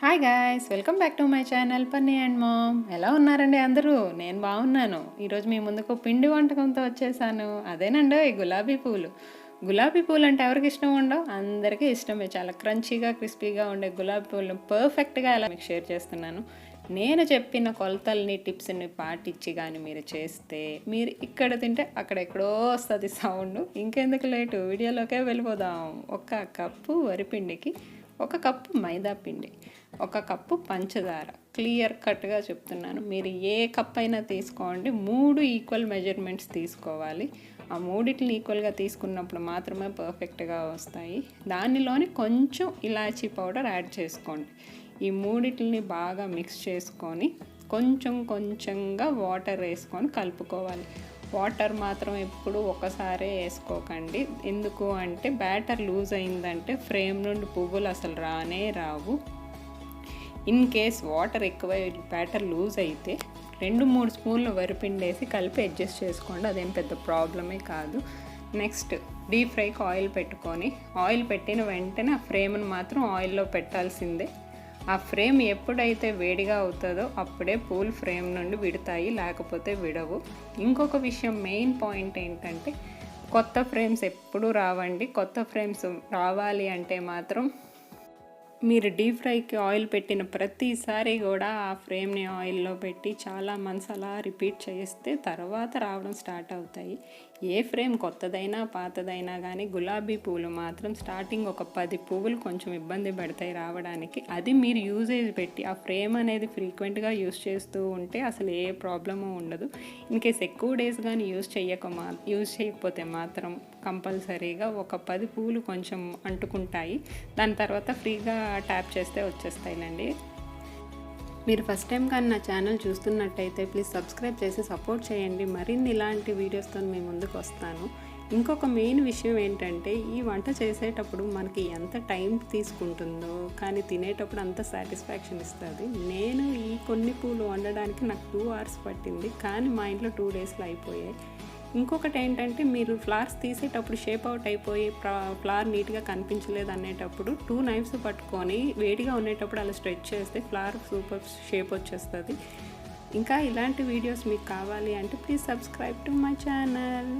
Hi guys welcome back to my channel పన్నీ and mom ఎలా ఉన్నారండి అందరూ? నేను బాగున్నాను. ఈరోజు మీ ముందుకు పిండి వంటకంతో వచ్చేసాను. అదేనండి ఈ గులాబీ పూలు. గులాబీ పూలు అంటే ఎవరికి ఇష్టం ఉండవు? అందరికీ ఇష్టమే. చాలా క్రంచీగా క్రిస్పీగా ఉండే గులాబీ పూలను పర్ఫెక్ట్గా ఎలా మీకు షేర్ చేస్తున్నాను. నేను చెప్పిన కొలతల్ని టిప్స్ని పాటించి కానీ మీరు చేస్తే మీరు ఇక్కడ తింటే అక్కడ ఎక్కడో వస్తుంది సౌండ్. ఇంకెందుకు లేటు? వీడియోలోకే వెళ్ళిపోదాం. ఒక కప్పు వరిపిండికి ఒక కప్పు మైదా పిండి ఒక కప్పు పంచదార. క్లియర్ కట్గా చెప్తున్నాను. మీరు ఏ కప్ అయినా తీసుకోండి. మూడు ఈక్వల్ మెజర్మెంట్స్ తీసుకోవాలి. ఆ మూడిటిని ఈక్వల్గా తీసుకున్నప్పుడు మాత్రమే పర్ఫెక్ట్గా వస్తాయి. దానిలోని కొంచెం ఇలాచీ పౌడర్ యాడ్ చేసుకోండి. ఈ మూడిటిని బాగా మిక్స్ చేసుకొని కొంచెం కొంచెంగా వాటర్ వేసుకొని కలుపుకోవాలి. వాటర్ మాత్రం ఎప్పుడు ఒకసారే వేసుకోకండి. ఎందుకు అంటే బ్యాటర్ లూజ్ అయిందంటే ఫ్రేమ్ నుండి పువ్వులు అసలు రానే రావు. ఇన్ కేస్ వాటర్ ఎక్కువ బ్యాటర్ లూజ్ అయితే రెండు మూడు స్పూన్లు వరిపిండేసి కలిపి అడ్జస్ట్ చేసుకోండి. అదేం పెద్ద ప్రాబ్లమే కాదు. నెక్స్ట్ డీప్ ఫ్రైకి ఆయిల్ పెట్టుకొని ఆయిల్ పెట్టిన వెంటనే ఆ ఫ్రేమ్ను మాత్రం ఆయిల్లో పెట్టాల్సిందే. ఆ ఫ్రేమ్ ఎప్పుడైతే వేడిగా అవుతుందో అప్పుడే పూల్ ఫ్రేమ్ నుండి విడతాయి లేకపోతే విడవు. ఇంకొక విషయం మెయిన్ పాయింట్ ఏంటంటే కొత్త ఫ్రేమ్స్ ఎప్పుడు రావండి. కొత్త ఫ్రేమ్స్ రావాలి అంటే మాత్రం మీరు డీప్ ఫ్రైకి ఆయిల్ పెట్టిన ప్రతిసారి కూడా ఆ ఫ్రేమ్ని ఆయిల్లో పెట్టి చాలా మంత్స్ అలా రిపీట్ చేస్తే తర్వాత రావడం స్టార్ట్ అవుతాయి. ఏ ఫ్రేమ్ కొత్తదైనా పాతదైనా కానీ గులాబీ పూలు మాత్రం స్టార్టింగ్ ఒక పది పువ్వులు కొంచెం ఇబ్బంది పడతాయి రావడానికి. అది మీరు యూజేజ్ పెట్టి ఆ ఫ్రేమ్ అనేది ఫ్రీక్వెంట్గా యూస్ చేస్తూ ఉంటే అసలు ఏ ప్రాబ్లము ఉండదు. ఇన్ కేస్ ఎక్కువ డేస్ కానీ యూస్ చేయక మా యూజ్ చేయకపోతే మాత్రం కంపల్సరీగా ఒక పది పువ్వులు కొంచెం అంటుకుంటాయి. దాని తర్వాత ఫ్రీగా ట్యాప్ చేస్తే వచ్చేస్తాయినండి మీరు ఫస్ట్ టైం కానీ నా ఛానల్ చూస్తున్నట్టయితే ప్లీజ్ సబ్స్క్రైబ్ చేసి సపోర్ట్ చేయండి. మరిన్ని ఇలాంటి వీడియోస్తో మీ ముందుకు వస్తాను. ఇంకొక మెయిన్ విషయం ఏంటంటే ఈ వంట చేసేటప్పుడు మనకి ఎంత టైం తీసుకుంటుందో కానీ తినేటప్పుడు అంత సాటిస్ఫాక్షన్ ఇస్తుంది. నేను ఈ కొన్ని పూలు వండడానికి నాకు టూ అవర్స్ పట్టింది కానీ మా ఇంట్లో టూ డేస్లో అయిపోయాయి. ఇంకొకటి ఏంటంటే మీరు ఫ్లవర్స్ తీసేటప్పుడు షేప్ అవుట్ అయిపోయి ఫ్లవర్ నీట్గా కనిపించలేదు అనేటప్పుడు టూ నైఫ్స్ పట్టుకొని వేడిగా ఉండేటప్పుడు అలా స్ట్రెచ్ చేస్తే ఫ్లవర్ సూపర్ షేప్ వచ్చేస్తుంది. ఇంకా ఇలాంటి వీడియోస్ మీకు కావాలి అంటే please subscribe to my channel.